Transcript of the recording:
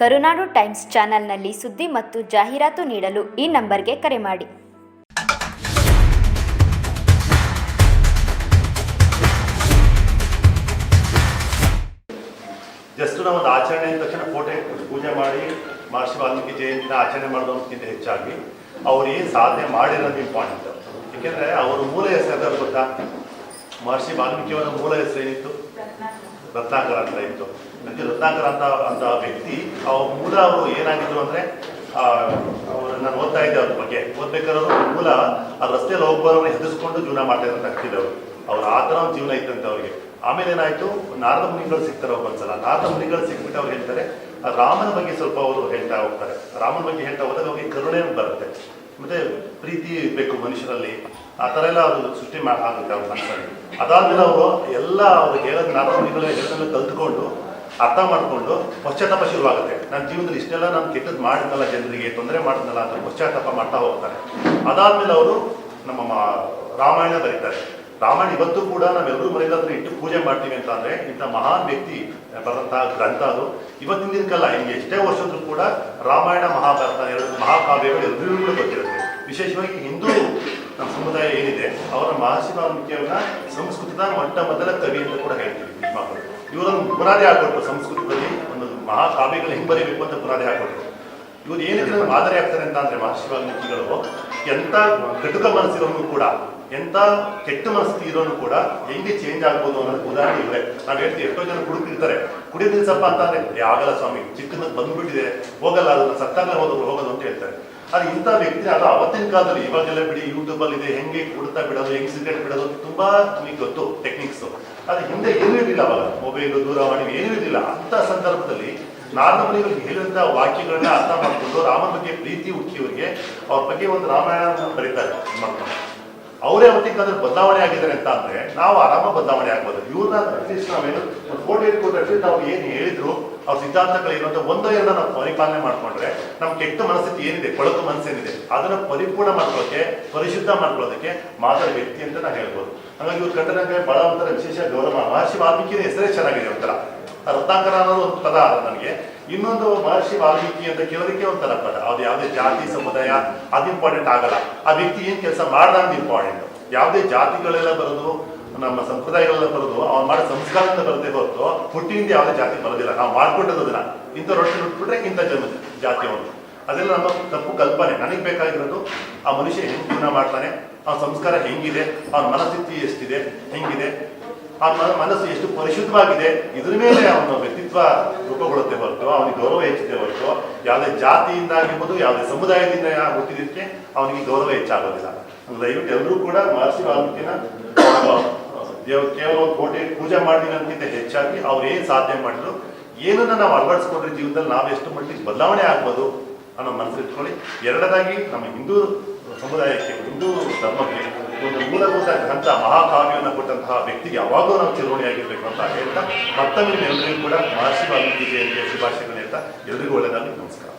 ಕರುನಾಡು times ಚಾನೆಲ್ನಲ್ಲಿ ಸುದ್ದಿ ಮತ್ತು ಜಾಹೀರಾತು ನೀಡಲು ಈ ನಂಬರ್ಗೆ ಕರೆ ಮಾಡಿ. ಜಸ್ಟ್ ನಾವು ಒಂದು ಆಚರಣೆ ಅಂದ ತಕ್ಷಣ ಕೋಟೆ ಪೂಜೆ ಮಾಡಿ ಮಹರ್ಷಿ ವಾಲ್ಮೀಕಿ ಜಯಂತಿನ ಆಚರಣೆ ಮಾಡೋದಕ್ಕಿಂತ ಹೆಚ್ಚಾಗಿ ಅವ್ರು ಏನು ಸಾಧನೆ ಮಾಡಿರೋದು ಇಂಪಾರ್ಟೆಂಟ್ ಏಕೆಂದರೆ ಅವರು ಮೂಲ ಹೆಸರು ಗೊತ್ತಾ? ಮಹರ್ಷಿ ವಾಲ್ಮೀಕಿಯವರ ಮೂಲ ಹೆಸರು ಏನಿತ್ತು? ರತ್ನಾಕರ ಅಂತ ಇತ್ತು. ಅದಕ್ಕೆ ರತ್ನಾಕರ್ ಅಂತ ಅಂತ ವ್ಯಕ್ತಿ, ಅವ್ರ ಮೂಲ ಅವರು ಏನಾಗಿದ್ರು ಅಂದ್ರೆ ಅವರು ನಾನು ಓದ್ತಾ ಇದ್ದೆ ಅವ್ರ ಬಗ್ಗೆ. ಓದ್ಬೇಕಾದ್ರೆ ಮೂಲ ಆ ರಸ್ತೆಯಲ್ಲಿ ಹೋಗ್ಬರೋರನ್ನ ಹೆದರ್ಸ್ಕೊಂಡು ಜೀವನ ಮಾಡ್ತಾ ಇದ್ದಂತ ಆಗ್ತಿದ್ದವರು ಅವ್ರು. ಆ ಥರ ಒಂದು ಜೀವನ ಇತ್ತಂತೆ ಅವ್ರಿಗೆ. ಆಮೇಲೆ ಏನಾಯ್ತು, ನಾರದ ಮುನಿಗಳು ಸಿಗ್ತಾರೆ ಒಬ್ಬೊಂದ್ಸಲ ನಾರದ ಮುನಿಗಳು ಸಿಕ್ಬಿಟ್ಟು ಅವ್ರು ಹೇಳ್ತಾರೆ, ರಾಮನ ಬಗ್ಗೆ ಸ್ವಲ್ಪ ಅವರು ಹೇಳ್ತಾ ಹೋಗ್ತಾರೆ. ರಾಮನ ಬಗ್ಗೆ ಹೇಳ್ತಾ ಹೋದಾಗ ಅವ್ರಿಗೆ ಕರುಣೆ ಬರುತ್ತೆ. ಮತ್ತೆ ಪ್ರೀತಿ ಬೇಕು ಮನುಷ್ಯರಲ್ಲಿ. ಆ ಥರ ಎಲ್ಲ ಅವರು ಸೃಷ್ಟಿ ಮಾಡಿ ಆಗುತ್ತೆ ಅವ್ರ ಮನಸ್ಸಲ್ಲಿ. ಅದಾದ್ಮೇಲೆ ಅವರು ಎಲ್ಲ ಅವ್ರು ಹೇಳೋದು ನಾರದ ಮುನಿಗಳು ಹೇಳೋದನ್ನ ಕಲ್ತ್ಕೊಂಡು ಅರ್ಥ ಮಾಡಿಕೊಂಡು ಪಶ್ಚಾತ್ತಾಪ ಶುರುವಾಗುತ್ತೆ. ನನ್ನ ಜೀವನದಲ್ಲಿ ಇಷ್ಟೆಲ್ಲ ನಾನು ಕೆಟ್ಟದ್ದು ಮಾಡಿದ್ನಲ್ಲ, ಜನರಿಗೆ ತೊಂದರೆ ಮಾಡಿದ್ನಲ್ಲ ಅಂತ ಪಶ್ಚಾತ್ತಾಪ ಮಾಡ್ತಾ ಹೋಗ್ತಾರೆ. ಅದಾದ್ಮೇಲೆ ಅವರು ನಮ್ಮ ರಾಮಾಯಣ ಬರೀತಾರೆ. ರಾಮಾಯಣ ಇವತ್ತು ಕೂಡ ನಾವೆಲ್ಲರೂ ಮನೆಯಲ್ಲಾದ್ರೆ ಇಟ್ಟು ಪೂಜೆ ಮಾಡ್ತೀವಿ ಅಂತ ಅಂದ್ರೆ ಇಂಥ ಮಹಾನ್ ವ್ಯಕ್ತಿ ಬರೆದಂತಹ ಗ್ರಂಥ ಅದು. ಇವತ್ತಿನ ದಿನಕ್ಕಲ್ಲ ಹಿಂಗೆ ಎಷ್ಟೇ ವರ್ಷದ್ರು ಕೂಡ ರಾಮಾಯಣ ಮಹಾಭಾರತ, ಎರಡು ಮಹಾಕಾವ್ಯಗಳು ಎಲ್ಲರಿಗೂ ಕೂಡ ಗೊತ್ತಿರುತ್ತೆ. ವಿಶೇಷವಾಗಿ ಹಿಂದೂ ನಮ್ಮ ಸಮುದಾಯ ಏನಿದೆ, ಅವರ ಮಹರ್ಷಿ ವಾಲ್ಮೀಕಿಯವರ ಸಂಸ್ಕೃತದ ಮೊಟ್ಟ ಮೊದಲ ಕವಿ ಅಂತ ಕೂಡ ಹೇಳ್ತೀವಿ. ಇವರೊಂದು ಹಾಕೊಟ್ರು ಸಂಸ್ಕೃತದಲ್ಲಿ. ಒಂದು ಮಹಾಕಾವ್ಯಗಳು ಹಿಂಬರಿಬೇಕು ಬರೀಬೇಕು ಅಂತ ಪುರಾಣೆ ಹಾಕೊಟ್ರು ಇವರು ಏನಕ್ಕೆ ಮಾದರಿ ಆಗ್ತಾರೆ ಅಂತ ಅಂದ್ರೆ ಮಹರ್ಷಿ ವಾಲ್ಮೀಕಿಗಳು ಎಂತ ಕಟುಕ ಮನಸ್ಸಿರೋನು ಕೂಡ ಎಂತ ಕೆಟ್ಟ ಮನಸ್ಥಿತಿ ಇರೋನು ಕೂಡ ಹೆಂಗೆ ಚೇಂಜ್ ಆಗ್ಬೋದು ಅನ್ನೋದು ಉದಾಹರಣೆ ಇವೆ ನಾನು ಹೇಳ್ತೀವಿ ಎಷ್ಟೋ ಜನ ಕುಡುಕಿರ್ತಾರೆ ಕುಡಿಯ ನಿಲ್ಸಪ್ಪ ಅಂತ ಅಂದ್ರೆ "ಏ, ಆಗಲ್ಲ ಸ್ವಾಮಿ ಚಿಕ್ಕದ ಬಂದ್ಬಿಟ್ಟಿದೆ ಹೋಗಲ್ಲ ಅದನ್ನ ಸತ್ತಾಗಲೇ ಹೋದ್ರು ಹೋಗೋದು ಅಂತ ಹೇಳ್ತಾರೆ. ಆದ್ರೆ ಇಂಥ ವ್ಯಕ್ತಿ ಅದು ಅವತ್ತಿನ ಕಾಲದಲ್ಲಿ ಇವಾಗೆಲ್ಲ ಬಿಡಿ ಯೂಟ್ಯೂಬ್ ಅಲ್ಲಿ ಇದೆ ಹೆಂಗೆ ಕುಡ್ತಾ ಬಿಡೋದು ಹೆಂಗೆ ಸಿಗರೇಟ್ ಬಿಡೋದು ತುಂಬಾ ನಿಮಗೆ ಗೊತ್ತು ಟೆಕ್ನಿಕ್ಸ್ ಅದು ಹಿಂದೆ ಏನೂ ಇರಲಿಲ್ಲ ಅವಾಗ. ಮೊಬೈಲ್ ದೂರವಾಣಿ ಏನೂ ಇರಲಿಲ್ಲ. ಅಂತ ಸಂದರ್ಭದಲ್ಲಿ ನಾರದಮುನಿಗಳಿಗೆ ಹೇಳಿದಂತ ವಾಕ್ಯಗಳನ್ನ ಅರ್ಥ ಮಾಡಿಕೊಂಡು ರಾಮನ ಬಗ್ಗೆ ಪ್ರೀತಿ ಹುಟ್ಟಿಯವರಿಗೆ ಅವ್ರ ಬಗ್ಗೆ ಒಂದು ರಾಮಾಯಣ ಬರೀತಾರೆ ಮಾಡ್ಕೊಂಡು ಅವರೇ ಅವತ್ತಿನ ಕಾಲದಲ್ಲಿ ಬದಲಾವಣೆ ಆಗಿದ್ದಾರೆ ಅಂತ ಅಂದ್ರೆ ನಾವು ಆರಾಮ ಬದಲಾವಣೆ ಆಗ್ಬೋದು. ಇವ್ರನ್ನ ಅಟ್ಲೀಸ್ಟ್ ನಾವೇನು ಒಂದು ಫೋಟೋ ಇಟ್ಕೊಂಡು ಅಟ್ಲೀಸ್ಟ್ ನಾವು ಏನು ಹೇಳಿದ್ರು, ಅವ್ರ ಸಿದ್ಧಾಂತಗಳೇನು ಅಂತ ಒಂದೋ ಎರಡ ನಾವು ಪರಿಪಾಲನೆ ಮಾಡ್ಕೊಂಡ್ರೆ ನಮ್ಮ ಕೆಟ್ಟ ಮನಸ್ಥಿತಿ ಏನಿದೆ, ಕೊಳಕು ಮನಸ್ಸೇನಿದೆ, ಅದನ್ನ ಪರಿಪೂರ್ಣ ಮಾಡ್ಕೊಳ್ಳೋಕೆ, ಪರಿಶುದ್ಧ ಮಾಡ್ಕೊಳ್ಳೋದಕ್ಕೆ ಮಾತಾಡ ವ್ಯಕ್ತಿ ಅಂತ ನಾವು ಹೇಳ್ಬೋದು. ಹಾಗಾಗಿ ಇವ್ರು ಕಂಡ ಬಹಳ ಒಂಥರ ವಿಶೇಷ ಗೌರವ. ಮಹರ್ಷಿ ವಾಲ್ಮೀಕಿನ ಹೆಸರೇ ಚೆನ್ನಾಗಿದೆ ಒಂಥರ. ರತ್ನಾಕರ ಅನ್ನೋದು ಒಂದು ಪದ ನನಗೆ. ಇನ್ನೊಂದು ಮಹರ್ಷಿ ವಾಲ್ಮೀಕಿ ಅಂತ ಕೇಳೋದಕ್ಕೆ ಒಂಥರ ಪದ. ಅದು ಯಾವುದೇ ಜಾತಿ ಸಮುದಾಯ, ಅದು ಇಂಪಾರ್ಟೆಂಟ್ ಆಗಲ್ಲ. ಆ ವ್ಯಕ್ತಿ ಏನ್ ಕೆಲಸ ಮಾಡ್ದ ಇಂಪಾರ್ಟೆಂಟ್ ಯಾವುದೇ ಜಾತಿಗಳೆಲ್ಲ ಬರೋದು, ನಮ್ಮ ಸಂಪ್ರದಾಯಗಳೆಲ್ಲ ಬರೋದು, ಅವ್ನು ಮಾಡೋ ಸಂಸ್ಕಾರದಿಂದ ಬರದೇ ಹೊರತು ಹುಟ್ಟಿನಿಂದ ಯಾವುದೇ ಜಾತಿ ಬರೋದಿಲ್ಲ. ನಾವು ಮಾಡ್ಕೊಂಡದ್ದು ಅದನ್ನ. ಇಂಥ ರೊಟ್ಟಿ ಹುಟ್ಬಿಟ್ರೆ ಇಂಥ ಜನ ಜಾತಿ ಒಂದು ಅದೆಲ್ಲ ನಮ್ಮ ತಪ್ಪು ಕಲ್ಪನೆ. ನನಗೆ ಬೇಕಾಗಿರೋದು ಆ ಮನುಷ್ಯ ಹೆಂಗ್ ಜೀವನ ಮಾಡ್ತಾನೆ, ಅವನ ಸಂಸ್ಕಾರ ಹೆಂಗಿದೆ, ಅವನ ಮನಸ್ಥಿತಿ ಎಷ್ಟಿದೆ, ಹೆಂಗಿದೆ ಆ ಮನಸ್ಸು ಎಷ್ಟು ಪರಿಶುದ್ಧವಾಗಿದೆ, ಇದ್ರ ಮೇಲೆ ಅವನ ವ್ಯಕ್ತಿತ್ವ ರೂಪುಗೊಳ್ಳುತ್ತೆ ಹೊರತು, ಅವನಿಗೆ ಗೌರವ ಹೆಚ್ಚುತ್ತೆ ಹೊರತು, ಯಾವುದೇ ಜಾತಿಯಿಂದ ಆಗಿರ್ಬೋದು ಯಾವುದೇ ಸಮುದಾಯದಿಂದ ಹುಟ್ಟಿದಕ್ಕೆ ಅವನಿಗೆ ಗೌರವ ಹೆಚ್ಚಾಗೋದಿಲ್ಲ. ದಯವಿಟ್ಟು ಎಲ್ಲರೂ ಕೂಡ ಮಹರ್ಷಿ ವಾಲ್ಮೀಕಿನ ಕೇವಲ ಒಂದು ಕೋಟೆ ಪೂಜೆ ಮಾಡಿದಂತಿಂತ ಹೆಚ್ಚಾಗಿ ಅವ್ರು ಏನು ಸಾಧನೆ ಮಾಡಿದ್ರು, ಏನನ್ನ ನಾವು ಅಳವಡಿಸ್ಕೊಂಡ್ರೆ ಜೀವನದಲ್ಲಿ ನಾವು ಎಷ್ಟು ಮಟ್ಟಿಗೆ ಬದಲಾವಣೆ ಆಗ್ಬೋದು ಅನ್ನೋ ಮನಸ್ಸಿಟ್ಕೊಳ್ಳಿ ಎರಡನೇದಾಗಿ ನಮ್ಮ ಹಿಂದೂ ಸಮುದಾಯಕ್ಕೆ, ಹಿಂದೂ ಧರ್ಮಕ್ಕೆ ಒಂದು ಮೂಲಭೂತ ಗ್ರಂಥ, ಮಹಾಕಾವ್ಯವನ್ನು ಕೊಟ್ಟಂತಹ ವ್ಯಕ್ತಿಗೆ ಯಾವಾಗಲೂ ನಾವು ಚಿರೋಣಿಯಾಗಿರ್ಬೇಕು ಅಂತ ಹೇಳ್ತಾ ಮತ್ತೊಮ್ಮೆ ಎಲ್ಲರಿಗೂ ಕೂಡ ಮಹರ್ಷಿ ವಾಲ್ಮೀಕಿ ಜಯಂತಿಯ ಶುಭಾಶಯಗಳು ಹೇಳ್ತಾ ಎಲ್ಲರಿಗೂ ಒಳ್ಳೆಯದಾಗಿ ನಮಸ್ಕಾರ.